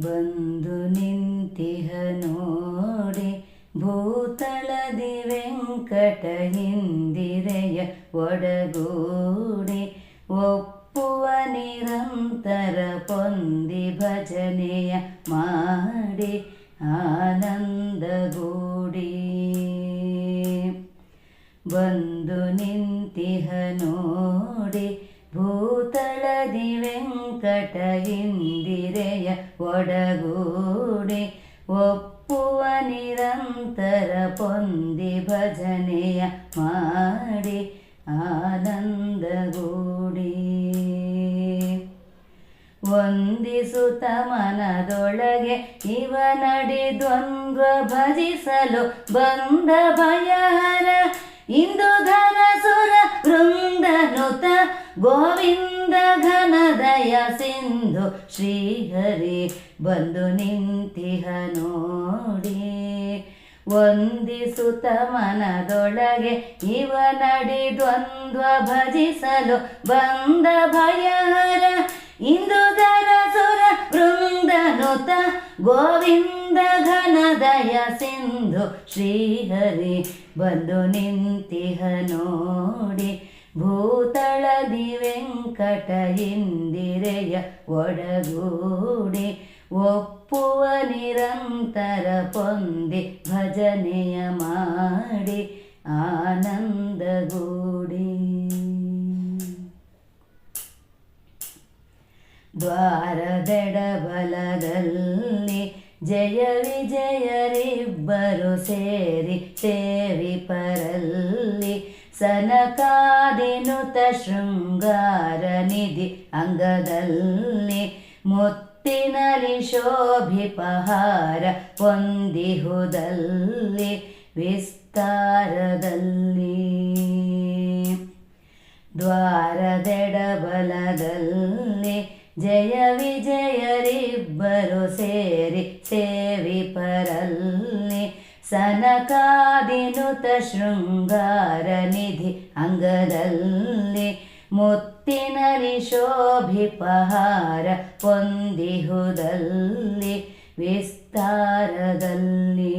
ಬಂದು ನಿಂತಿಹ ನೋಡಿ ಭೂತಳದಿ ವೆಂಕಟ ಇಂದಿರೆಯ ಒಡಗೂಡಿ ಒಪ್ಪುವ ನಿರಂತರ ಪೊಂದಿ ಭಜನೆಯ ಮಾಡಿ ಆನಂದಗೂಡಿ. ಬಂದು ನಿಂತಿಹ ನೋಡಿ ಭೂತಳದಿ ವೆಂಕಟ ಇಂದಿರೆಯ ಒಡಗೂಡಿ, ಒಪ್ಪುವ ನಿರಂತರ ಪೊಂದಿ ಭಜನೆಯ ಮಾಡಿ ಆನಂದಗೂಡಿ. ವಂದಿಸುತ್ತ ಮನದೊಳಗೆ ಇವ ದ್ವಂದ್ವ ಭಜಿಸಲು ಬಂದ ಭಯಹರ ಇಂದು ಧನ ಸುರ ವೃಂದನುತ ಗೋವಿಂದ ಘನದಯ ಸಿಂಧು ಶ್ರೀಹರಿ ಬಂದು ನಿಂತಿಹ ನೋಡಿ. ಒಂದಿಸುತ ಮನದೊಳಗೆ ಇವ ನಡಿ ದ್ವಂದ್ವ ಭಜಿಸಲು ಬಂದ ಭಯಹರ ಇಂದು ಸುರ ವೃಂದನುತ ಗೋವಿಂದ ಘನದಯ ಸಿಂಧು ಶ್ರೀಹರಿ ಬಂದು ನಿಂತಿಹ ನೋಡಿ ಭೂತಳದಿ ವೆಂಕಟ ಇಂದಿರೆಯ ಒಡಗೂಡಿ ಒಪ್ಪುವ ನಿರಂತರ ಪೊಂದಿ ಭಜನೆಯ ಮಾಡಿ ಆನಂದಗೂಡಿ. ದ್ವಾರದೆಡ ಬಲದಲ್ಲಿ ಜಯ ವಿಜಯರಿಬ್ಬರು ಸೇರಿ ಸೇವಿ ಪರಲ್ಲಿ. ಸನಕಾದಿನುತ ಶೃಂಗಾರ ನಿಧಿ ಅಂಗದಲ್ಲಿ. ಮುತ್ತಿನಲಿ ಶೋಭಿಪಹಾರ ಹೊಂದಿಹುದಲ್ಲಿ ವಿಸ್ತಾರದಲ್ಲಿ. ದ್ವಾರದೆಡಬಲದಲ್ಲಿ ಜಯ ವಿಜಯರಿಬ್ಬರು ಸೇರಿ ಶೃಂಗಾರ ನಿಧಿ ಅಂಗದಲ್ಲಿ ಮುತ್ತಿನಲಿ ಶೋಭಿಪಹಾರ ಹೊಂದಿಹುದಲ್ಲಿ ವಿಸ್ತಾರದಲ್ಲಿ.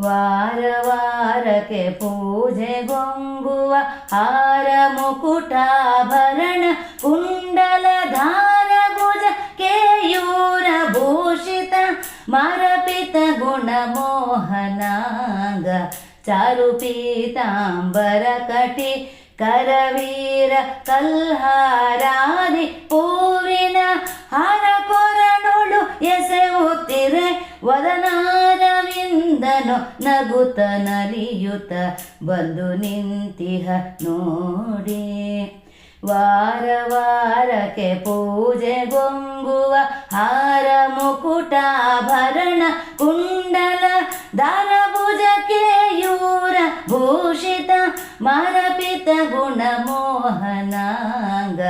ವಾರ ವಾರಕ್ಕೆ ಪೂಜೆಗೊಂಬುವ ಹಾರ ಮುಕುಟಾಭರಣ ಕುಂಡಲ ಮರಪಿತ ಗುಣ ಮೋಹನಾಂಗ ಚಾರು ಪೀತಾಂಬರ ಕಟಿ ಕರವೀರ ಕಲ್ಹಾರಾದಿ ಹೂವಿನ ಹಾರ ಕೊರಳುಳು ಎಸೆಯುತ್ತಿರೆ ವದನಾದವಿಂದನು ನಗುತ ನರಿಯುತ ಬಂದು ನಿಂತಿಹ ನೋಡಿ ವಾರ ವಾರಕ್ಕೆ ಪೂಜೆಗೊಂಬುವ ಮರಪಿತ ಗುಣ ಮೋಹನಾಂಗ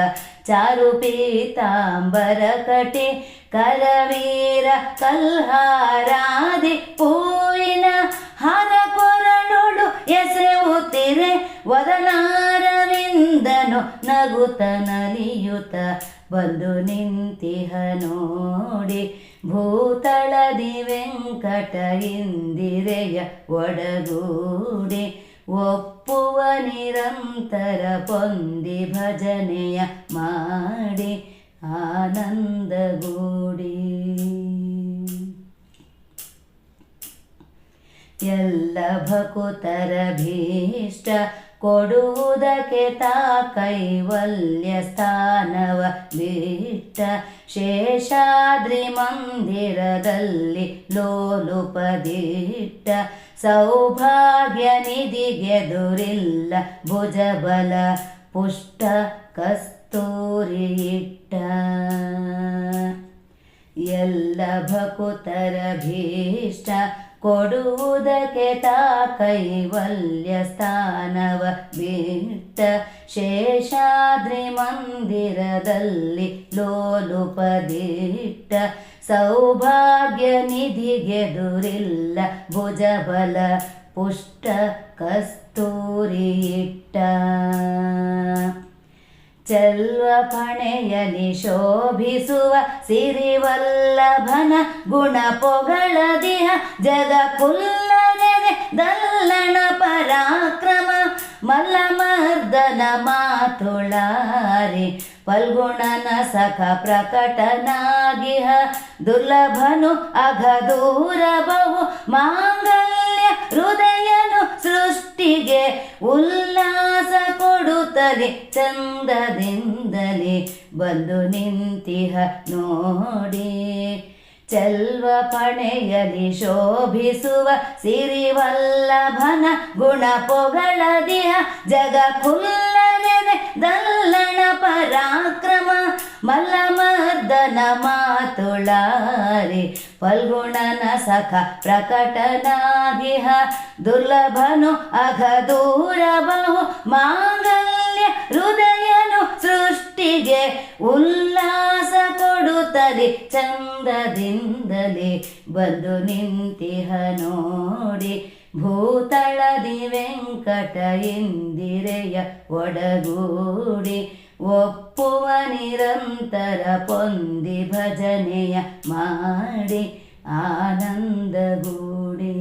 ಚಾರು ಪೀತಾಂಬರ ಕಟೆ ಕರವೀರ ಕಲ್ಹಾರಾದಿ ಪೂವಿನ ಹರ ಕೊರಳುಳು ಎಸೆಯುತ್ತಿರೆ ವದನಾರವಿಂದನು ನಗುತ ನಲಿಯುತ, ಬಂದು ನಿಂತಿಹ ನೋಡಿ, ಭೂತಳದಿ ವೆಂಕಟ ಇಂದಿರೆಯ ಒಡಗೂಡಿ. ಒಪ್ಪುವ ನಿರಂತರ ಪೊಂದಿ ಭಜನೆಯ ಮಾಡಿ ಆನಂದಗೂಡಿ. ಎಲ್ಲ ಭಕುತರ ಭೀಷ್ಟ ಕೊಡುವುದಕ್ಕೆ ತಾ ಕೈವಲ್ಯ ಸ್ಥಾನವ ಬಿಟ್ಟ ಶೇಷಾದ್ರಿ ಮಂದಿರದಲ್ಲಿ ಲೋಲುಪದಿಟ್ಟ ಸೌಭಾಗ್ಯ ನಿಧಿಗೆದುರಿಲ್ಲ ಭುಜಬಲ ಪುಷ್ಟ ಕಸ್ತೂರಿ ಇಟ್ಟ ಎಲ್ಲ ಭಕುತರ ಭೀಷ್ಟ ಕೊಡುವುದಕ್ಕೆ ತಾ ಕೈವಲ್ಯ ಸ್ಥಾನವ ಬಿಟ್ಟ. ಶೇಷಾದ್ರಿ ಮಂದಿರದಲ್ಲಿ ಲೋಲುಪದಿಟ್ಟ. ಸೌಭಾಗ್ಯ ನಿಧಿಗೆದುರಿಲ್ಲ ಭುಜಬಲ ಪುಷ್ಟ ಕಸ್ತೂರಿ ಇಟ್ಟ. ಚೆಲ್ವ ಪಣೆಯಲಿ ಶೋಭಿಸುವ ಸಿರಿವಲ್ಲಭನ ಗುಣ ಪೊಗಳದಿಹ ಜಗ ಕುಲ್ಲನೆ ದಲ್ಲಣ ಪರಾಕ್ರಮ ಮಲ್ಲಮರ್ದನ ಮಾತುಳಾರಿ ಫಲ್ಗುಣನ ಸಖ ಪ್ರಕಟನಾಗಿಹ, ದುರ್ಲಭನು ಅಘದೂರ ಬಹು ಮಾಂಗಲ್ಯ ಹೃದಯನು ಸೃಷ್ಟಿಗೆ ಉಲ್ಲಾಸ ಕೊಡುತ್ತದೆ ಚಂದದಿಂದಲೇ ಬಂದು ನಿಂತಿಹ ನೋಡಿ. ಚೆಲ್ವ ಪಣೆಯಲಿ ಶೋಭಿಸುವ ಸಿರಿವಲ್ಲಭನ ಗುಣ ಪೊಗಳದಿಹ ಜಗ ಕುಲ್ಲನೆ ದಲ್ಲಣ ಪರಾಕ್ರಮ ಮಲ್ಲಮರ್ದನ ಮಾತುಳಾರಿ ಫಲ್ಗುಣನ ಸಖ ಪ್ರಕಟನಾಗಿಹ ದುರ್ಲಭನು ಅಘದೂರ ಬಹು ಮಾಂಗಲ್ಯ ಹೃದಯನು ಸೃಷ್ಟಿಗೆ ಉಲ್ಲಾಸ ಕೊಡುತ್ತದೆ ಚಂದದಿಂದಲೇ. ಬಂದು ನಿಂತಿಹ ನೋಡಿ ಭೂತಳದಿ ವೆಂಕಟ ಇಂದಿರೆಯ ಒಡಗೂಡಿ ಒಪ್ಪುವ ನಿರಂತರ ಪೊಂದಿ ಭಜನೆಯ ಮಾಡಿ ಆನಂದಗೂಡಿ.